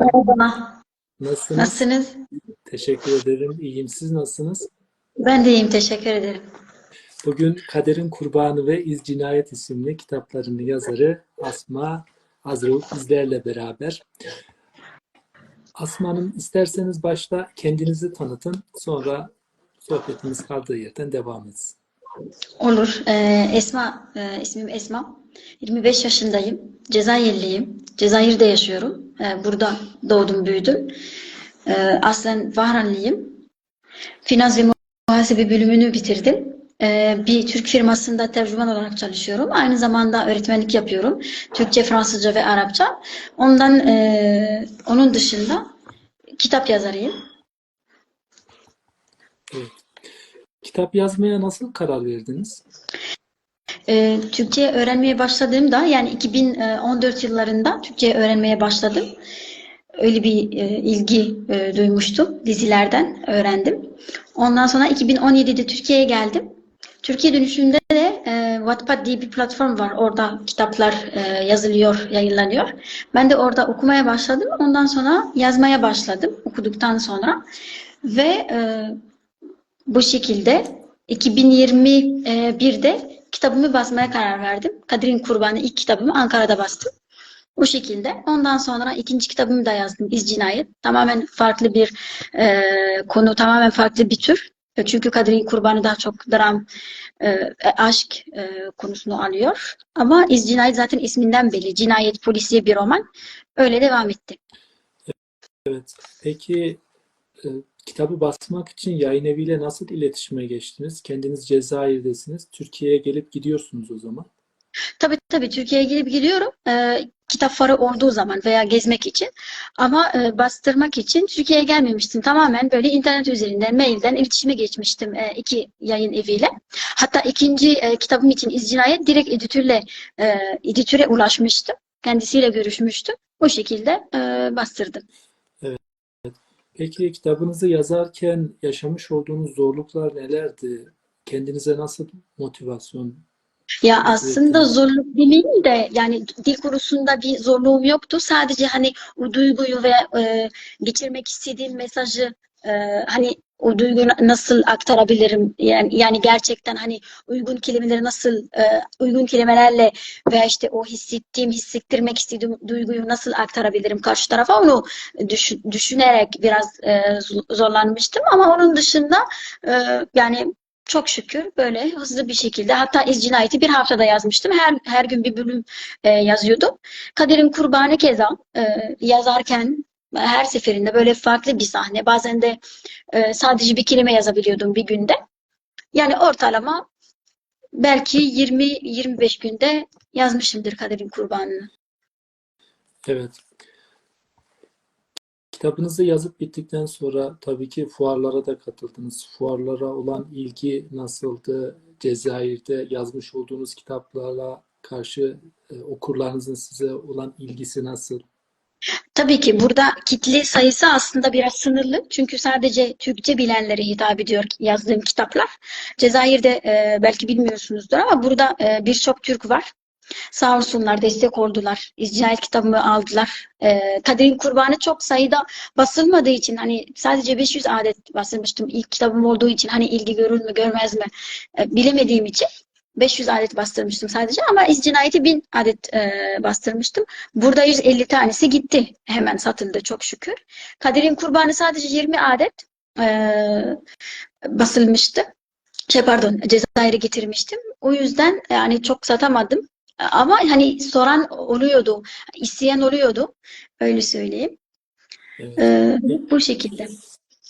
Hanım. Merhaba. Nasılsınız? Nasılsınız? Teşekkür ederim. İyiyim. Siz nasılsınız? Ben de iyiyim. Teşekkür ederim. Bugün Kaderin Kurbanı ve İz Cinayet isimli kitaplarının yazarı Asma Azraoğlu bizlerle beraber. Asma Hanım isterseniz başta kendinizi tanıtın. Sonra sohbetimiz kaldığı yerden devam etsin. Olur. Ee, Esma, e, ismim Esma. 25 yaşındayım. Cezayirliyim. Cezayir'de yaşıyorum. Ee, burada doğdum, büyüdüm. Ee, aslen Bahranlıyım. Finans ve muhasebe bölümünü bitirdim. Ee, bir Türk firmasında tercüman olarak çalışıyorum. Aynı zamanda öğretmenlik yapıyorum. Türkçe, Fransızca ve Arapça. Ondan, e, onun dışında kitap yazarıyım. Evet. Kitap yazmaya nasıl karar verdiniz? Ee, Türkçe öğrenmeye başladığımda yani 2014 yıllarında Türkçe öğrenmeye başladım. Öyle bir e, ilgi e, duymuştum. Dizilerden öğrendim. Ondan sonra 2017'de Türkiye'ye geldim. Türkiye dönüşünde de e, Wattpad diye bir platform var. Orada kitaplar e, yazılıyor, yayınlanıyor. Ben de orada okumaya başladım. Ondan sonra yazmaya başladım okuduktan sonra. Ve e, bu şekilde 2021'de kitabımı basmaya karar verdim. Kadir'in Kurbanı ilk kitabımı Ankara'da bastım. Bu şekilde. Ondan sonra ikinci kitabımı da yazdım. İz Cinayet. Tamamen farklı bir e, konu, tamamen farklı bir tür. Çünkü Kadir'in Kurbanı daha çok dram, e, aşk e, konusunu alıyor. Ama İz Cinayet zaten isminden belli. Cinayet, polisiye bir roman. Öyle devam etti. Evet. Peki e, kitabı basmak için yayın eviyle nasıl iletişime geçtiniz? Kendiniz Cezayir'desiniz. Türkiye'ye gelip gidiyorsunuz o zaman. Tabii tabii Türkiye'ye gelip gidiyorum. Ee, kitap fuarı olduğu zaman veya gezmek için. Ama e, bastırmak için Türkiye'ye gelmemiştim. Tamamen böyle internet üzerinden, mailden iletişime geçmiştim e, iki yayın eviyle. Hatta ikinci e, kitabım için İz Cinayet direkt editörle e, editöre ulaşmıştım. Kendisiyle görüşmüştüm. O şekilde e, bastırdım. Peki kitabınızı yazarken yaşamış olduğunuz zorluklar nelerdi? Kendinize nasıl motivasyon Ya aslında zorluk demeyeyim de yani dil konusunda bir zorluğum yoktu. Sadece hani o duyguyu ve e, geçirmek istediğim mesajı e, hani o duyguyu na- nasıl aktarabilirim? Yani, yani gerçekten hani uygun kelimeleri nasıl e, uygun kelimelerle veya işte o hissettiğim, hissettirmek istediğim duyguyu nasıl aktarabilirim karşı tarafa onu düşün- düşünerek biraz e, zor- zorlanmıştım. Ama onun dışında e, yani çok şükür böyle hızlı bir şekilde hatta İz Cinayeti bir haftada yazmıştım. Her her gün bir bölüm e, yazıyordum. Kaderin Kurbanı keza e, yazarken her seferinde böyle farklı bir sahne. Bazen de e, sadece bir kelime yazabiliyordum bir günde. Yani ortalama belki 20-25 günde yazmışımdır Kaderin Kurbanı'nı. Evet. Kitabınızı yazıp bittikten sonra tabii ki fuarlara da katıldınız. Fuarlara olan ilgi nasıldı? Cezayir'de yazmış olduğunuz kitaplarla karşı e, okurlarınızın size olan ilgisi nasıl? Tabii ki burada kitle sayısı aslında biraz sınırlı. Çünkü sadece Türkçe bilenlere hitap ediyor yazdığım kitaplar. Cezayir'de e, belki bilmiyorsunuzdur ama burada e, birçok Türk var. Sağ olsunlar, destek oldular. İzrail kitabımı aldılar. E, Kadir'in Kurbanı çok sayıda basılmadığı için hani sadece 500 adet basılmıştım. İlk kitabım olduğu için hani ilgi görür mü görmez mi e, bilemediğim için 500 adet bastırmıştım sadece ama İz Cinayeti 1000 adet e, bastırmıştım. Burada 150 tanesi gitti. Hemen satıldı çok şükür. Kadir'in Kurbanı sadece 20 adet e, basılmıştı. Şey pardon, Cezayir'e getirmiştim. O yüzden yani çok satamadım. Ama hani soran oluyordu, isteyen oluyordu. Öyle söyleyeyim. Evet. E, Pe- bu şekilde.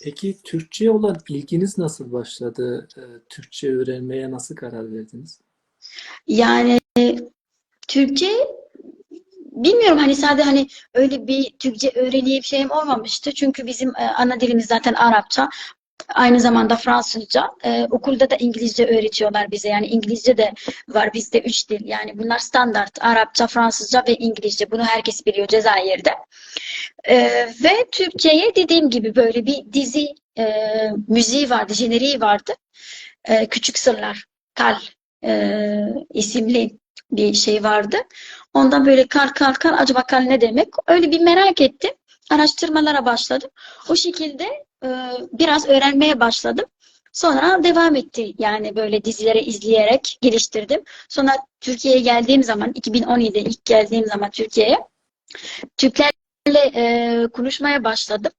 Peki Türkçe'ye olan ilginiz nasıl başladı? E, Türkçe öğrenmeye nasıl karar verdiniz? Yani Türkçe bilmiyorum hani sadece hani öyle bir Türkçe öğreneyim şeyim olmamıştı. Çünkü bizim e, ana dilimiz zaten Arapça. Aynı zamanda Fransızca. Ee, okulda da İngilizce öğretiyorlar bize. Yani İngilizce de var bizde üç dil. Yani bunlar standart. Arapça, Fransızca ve İngilizce. Bunu herkes biliyor Cezayir'de. Ee, ve Türkçe'ye dediğim gibi böyle bir dizi e, müziği vardı, jeneriği vardı. Ee, Küçük Sırlar, Kal e, isimli bir şey vardı. Ondan böyle kal kal kal acaba kal ne demek? Öyle bir merak ettim. Araştırmalara başladım. O şekilde e, biraz öğrenmeye başladım. Sonra devam etti. Yani böyle dizileri izleyerek geliştirdim. Sonra Türkiye'ye geldiğim zaman 2017'de ilk geldiğim zaman Türkiye'ye Türklerle e, konuşmaya başladım.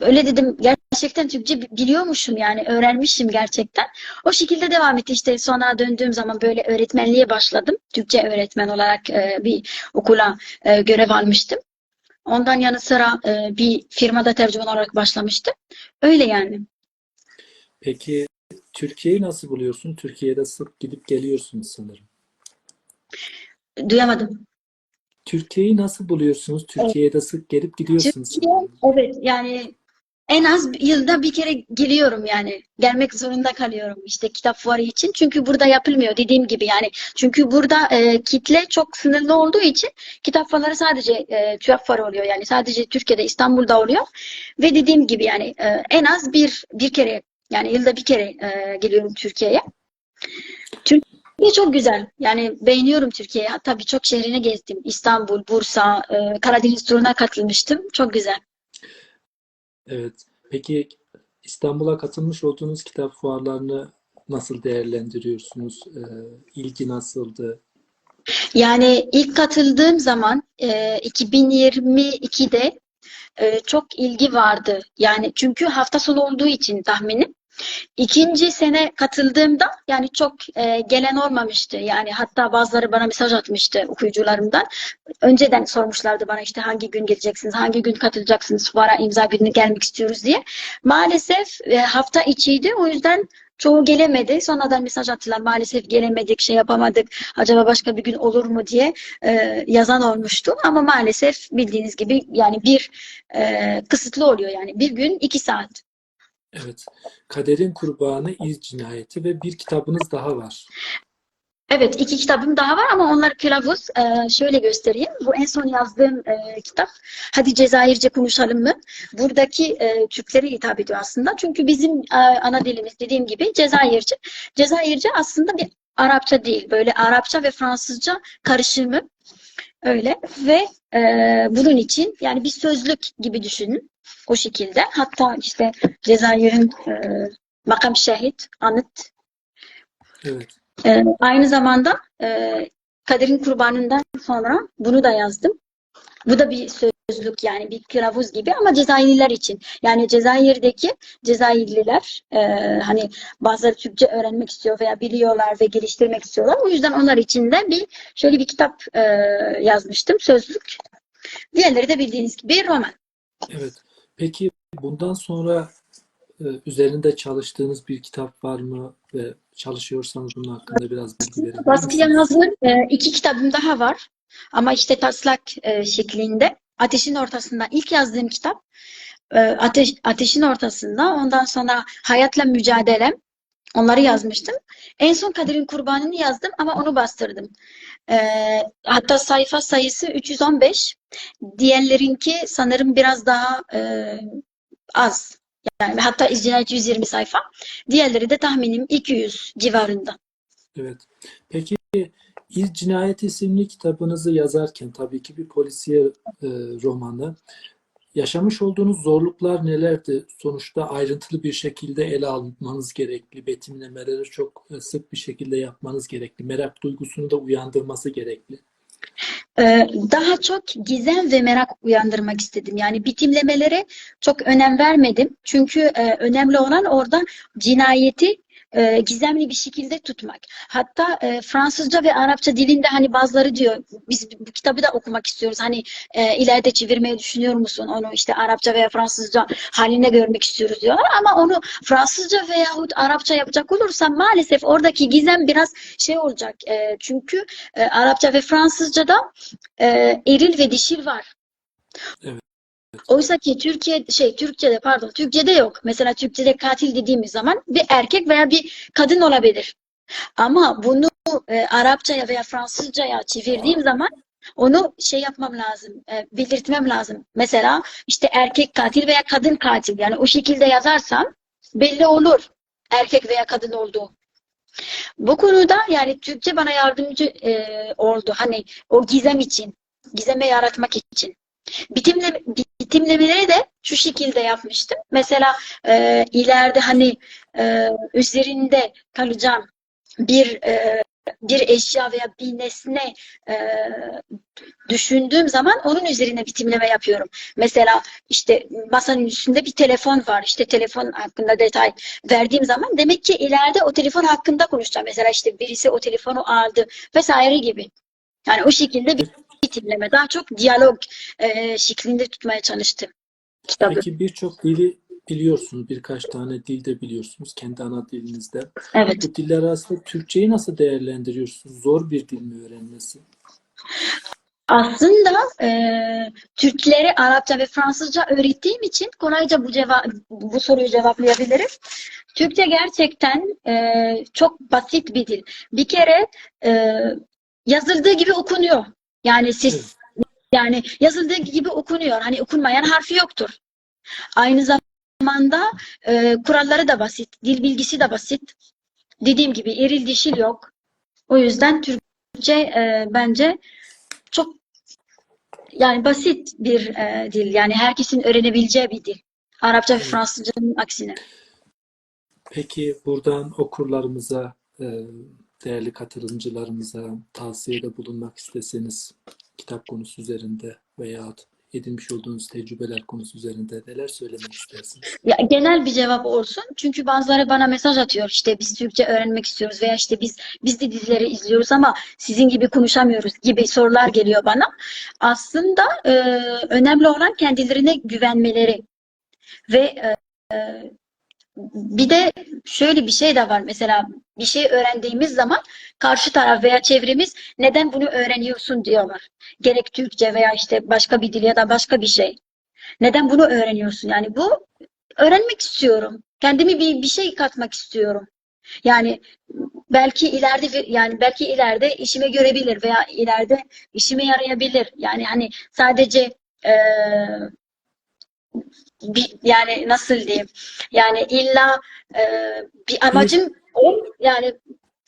Öyle dedim gerçekten Türkçe bi- biliyormuşum yani öğrenmişim gerçekten. O şekilde devam etti işte sonra döndüğüm zaman böyle öğretmenliğe başladım. Türkçe öğretmen olarak e, bir okula e, görev almıştım. Ondan yanı sıra e, bir firmada tercüman olarak başlamıştım. Öyle yani. Peki Türkiye'yi nasıl buluyorsun? Türkiye'de sık gidip geliyorsunuz sanırım. Duyamadım. Türkiye'yi nasıl buluyorsunuz? Türkiye'de sık gelip gidiyorsunuz Türkiye, evet yani en az yılda bir kere geliyorum yani. Gelmek zorunda kalıyorum işte kitap fuarı için. Çünkü burada yapılmıyor dediğim gibi yani. Çünkü burada e, kitle çok sınırlı olduğu için kitap fuarları sadece e, TÜYAP fuarı oluyor yani. Sadece Türkiye'de İstanbul'da oluyor. Ve dediğim gibi yani e, en az bir bir kere yani yılda bir kere e, geliyorum Türkiye'ye. Türkiye çok güzel. Yani beğeniyorum Türkiye'yi. Hatta birçok şehrini gezdim. İstanbul, Bursa, e, Karadeniz turuna katılmıştım. Çok güzel. Evet. Peki İstanbul'a katılmış olduğunuz kitap fuarlarını nasıl değerlendiriyorsunuz? Ee, ilgi nasıldı? Yani ilk katıldığım zaman e, 2022'de e, çok ilgi vardı. Yani çünkü hafta sonu olduğu için tahminim. İkinci sene katıldığımda yani çok e, gelen olmamıştı. Yani hatta bazıları bana mesaj atmıştı okuyucularımdan. Önceden sormuşlardı bana işte hangi gün geleceksiniz, hangi gün katılacaksınız, fuara imza gününe gelmek istiyoruz diye. Maalesef e, hafta içiydi. O yüzden çoğu gelemedi. Sonradan mesaj attılar. Maalesef gelemedik, şey yapamadık. Acaba başka bir gün olur mu diye e, yazan olmuştu. Ama maalesef bildiğiniz gibi yani bir e, kısıtlı oluyor yani. Bir gün iki saat. Evet. Kaderin Kurbanı, İz Cinayeti ve bir kitabınız daha var. Evet, iki kitabım daha var ama onlar kılavuz. Ee, şöyle göstereyim. Bu en son yazdığım e, kitap. Hadi Cezayirce konuşalım mı? Buradaki e, Türklere hitap ediyor aslında. Çünkü bizim e, ana dilimiz dediğim gibi Cezayirce. Cezayirce aslında bir Arapça değil. Böyle Arapça ve Fransızca karışımı. Öyle ve e, bunun için yani bir sözlük gibi düşünün. O şekilde. Hatta işte Cezayir'in e, makam şehit, anıt Evet. ee, aynı zamanda e, Kader'in kurbanından sonra bunu da yazdım. Bu da bir sözlük yani bir kılavuz gibi ama Cezayirliler için. Yani Cezayir'deki Cezayirliler e, hani bazıları Türkçe öğrenmek istiyor veya biliyorlar ve geliştirmek istiyorlar. O yüzden onlar için de bir şöyle bir kitap e, yazmıştım sözlük. Diğerleri de bildiğiniz gibi roman. Evet. Peki bundan sonra e, üzerinde çalıştığınız bir kitap var mı ve çalışıyorsanız bunun hakkında biraz bilgi verebilir Baskıya hazır e, iki kitabım daha var. Ama işte taslak e, şeklinde. Ateşin ortasında ilk yazdığım kitap e, ateş, Ateşin ortasında. Ondan sonra Hayatla Mücadelem. Onları yazmıştım. En son Kadir'in Kurbanı'nı yazdım ama onu bastırdım. E, hatta sayfa sayısı 315. Diğerlerinki sanırım biraz daha e, az. Yani hatta izcinayet 120 sayfa. Diğerleri de tahminim 200 civarında. Evet. Peki İz Cinayet isimli kitabınızı yazarken tabii ki bir polisiye e, romanı. Yaşamış olduğunuz zorluklar nelerdi? Sonuçta ayrıntılı bir şekilde ele almanız gerekli. Betimlemeleri çok e, sık bir şekilde yapmanız gerekli. Merak duygusunu da uyandırması gerekli. Ee, Daha çok gizem ve merak uyandırmak istedim. Yani bitimlemelere çok önem vermedim. Çünkü e, önemli olan orada cinayeti e, gizemli bir şekilde tutmak. Hatta e, Fransızca ve Arapça dilinde hani bazıları diyor biz bu kitabı da okumak istiyoruz. Hani e, ileride çevirmeyi düşünüyor musun? Onu işte Arapça veya Fransızca haline görmek istiyoruz diyorlar. Ama onu Fransızca veyahut Arapça yapacak olursam maalesef oradaki gizem biraz şey olacak. E, çünkü e, Arapça ve Fransızca'da e, eril ve dişil var. Evet. Oysa ki Türkiye şey Türkçe'de pardon Türkçe'de yok. Mesela Türkçe'de katil dediğimiz zaman bir erkek veya bir kadın olabilir. Ama bunu e, Arapçaya veya Fransızcaya çevirdiğim zaman onu şey yapmam lazım, e, belirtmem lazım. Mesela işte erkek katil veya kadın katil. Yani o şekilde yazarsam belli olur erkek veya kadın olduğu. Bu konuda yani Türkçe bana yardımcı e, oldu. Hani o gizem için, gizeme yaratmak için. Bitimle, bitimlemeleri de şu şekilde yapmıştım. Mesela e, ileride hani e, üzerinde kalacağım bir e, bir eşya veya bir nesne e, düşündüğüm zaman onun üzerine bitimleme yapıyorum. Mesela işte masanın üstünde bir telefon var. İşte telefon hakkında detay verdiğim zaman demek ki ileride o telefon hakkında konuşacağım. Mesela işte birisi o telefonu aldı vesaire gibi. Yani o şekilde bir bitimleme. Daha çok diyalog e, şeklinde tutmaya çalıştım kitabı. Peki birçok dili biliyorsunuz. Birkaç tane dil de biliyorsunuz kendi ana dilinizde. Evet. Bu diller arasında Türkçeyi nasıl değerlendiriyorsunuz? Zor bir dil mi öğrenmesi? Aslında e, Türklere Arapça ve Fransızca öğrettiğim için kolayca bu ceva bu soruyu cevaplayabilirim. Türkçe gerçekten e, çok basit bir dil. Bir kere e, yazıldığı gibi okunuyor. Yani siz yani yazıldığı gibi okunuyor. Hani okunmayan harfi yoktur. Aynı zamanda e, kuralları da basit. Dil bilgisi de basit. Dediğim gibi eril dişil yok. O yüzden Türkçe e, bence çok yani basit bir e, dil. Yani herkesin öğrenebileceği bir dil. Arapça ve Evet. Fransızcanın aksine. Peki buradan okurlarımıza, e, değerli katılımcılarımıza tavsiyede bulunmak isteseniz kitap konusu üzerinde veya edinmiş olduğunuz tecrübeler konusu üzerinde neler söylemek istersiniz? Ya, genel bir cevap olsun. Çünkü bazıları bana mesaj atıyor. İşte biz Türkçe öğrenmek istiyoruz veya işte biz biz de dizileri izliyoruz ama sizin gibi konuşamıyoruz gibi sorular geliyor bana. Aslında e, önemli olan kendilerine güvenmeleri ve e, e, bir de şöyle bir şey de var. Mesela bir şey öğrendiğimiz zaman karşı taraf veya çevremiz neden bunu öğreniyorsun diyorlar. Gerek Türkçe veya işte başka bir dil ya da başka bir şey. Neden bunu öğreniyorsun? Yani bu öğrenmek istiyorum. Kendimi bir bir şey katmak istiyorum. Yani belki ileride yani belki ileride işime görebilir veya ileride işime yarayabilir. Yani hani sadece eee, bir yani nasıl diyeyim? Yani illa eee, bir amacım yani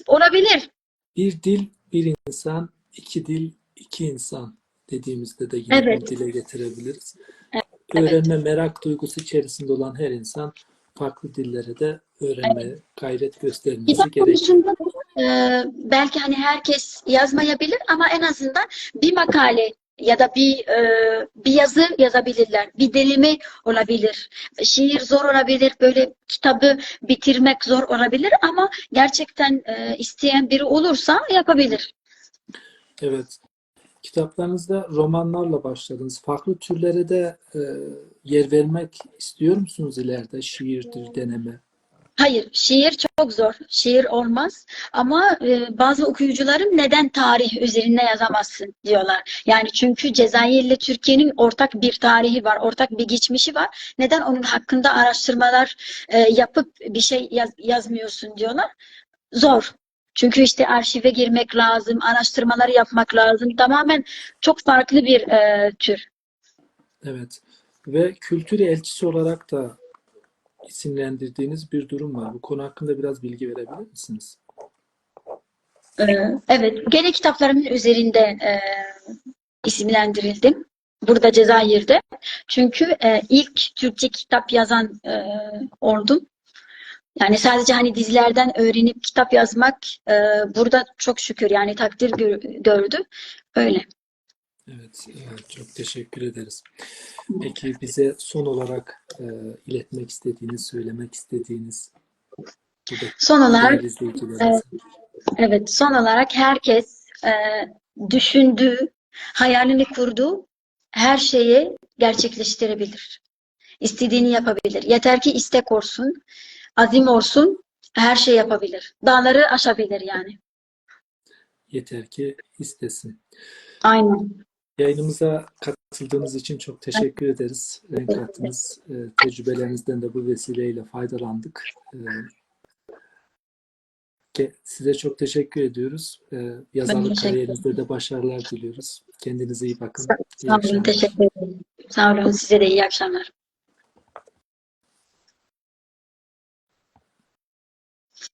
olabilir. Bir dil bir insan, iki dil iki insan dediğimizde de yine Evet. dile getirebiliriz. Evet. Öğrenme merak duygusu içerisinde olan her insan farklı dillere de öğrenmeye gayret göstermesi Kitap gerekir. e, belki hani herkes yazmayabilir ama en azından bir makale ya da bir e, bir yazı yazabilirler. Bir delimi olabilir. Şiir zor olabilir. Böyle kitabı bitirmek zor olabilir ama gerçekten e, isteyen biri olursa yapabilir. Evet. Kitaplarınızda romanlarla başladınız. Farklı türlere de e, yer vermek istiyor musunuz ileride? Şiirdir, deneme. Hayır, şiir çok zor. Şiir olmaz. Ama e, bazı okuyucularım neden tarih üzerine yazamazsın diyorlar. Yani çünkü Cezayir ile Türkiye'nin ortak bir tarihi var, ortak bir geçmişi var. Neden onun hakkında araştırmalar e, yapıp bir şey yaz- yazmıyorsun diyorlar. Zor. Çünkü işte arşive girmek lazım, araştırmaları yapmak lazım. Tamamen çok farklı bir e, tür. Evet. Ve kültür elçisi olarak da isimlendirdiğiniz bir durum var. Bu konu hakkında biraz bilgi verebilir misiniz? Ee, Evet, gene kitaplarımın üzerinde e, isimlendirildim. Burada Cezayir'de. Çünkü e, ilk Türkçe kitap yazan e, oldum. Yani sadece hani dizilerden öğrenip kitap yazmak e, burada çok şükür yani takdir gör- gördü. Öyle. Evet, evet, çok teşekkür ederiz. Peki bize son olarak e, iletmek istediğiniz, söylemek istediğiniz Son olarak izleyicilerimize. Evet, son olarak herkes e, düşündüğü, hayalini kurduğu her şeyi gerçekleştirebilir. İstediğini yapabilir. Yeter ki istek olsun, azim olsun, her şey yapabilir. Dağları aşabilir yani. Yeter ki istesin. Aynen. Yayınımıza katıldığınız için çok teşekkür ederiz. Renk kattınız. E, tecrübelerinizden de bu vesileyle faydalandık. E, size çok teşekkür ediyoruz. E, yazarlık kariyerinizde de başarılar diliyoruz. Kendinize iyi bakın. İyi Sağ olun, akşamlar. teşekkür ederim. Sağ olun, size de iyi akşamlar.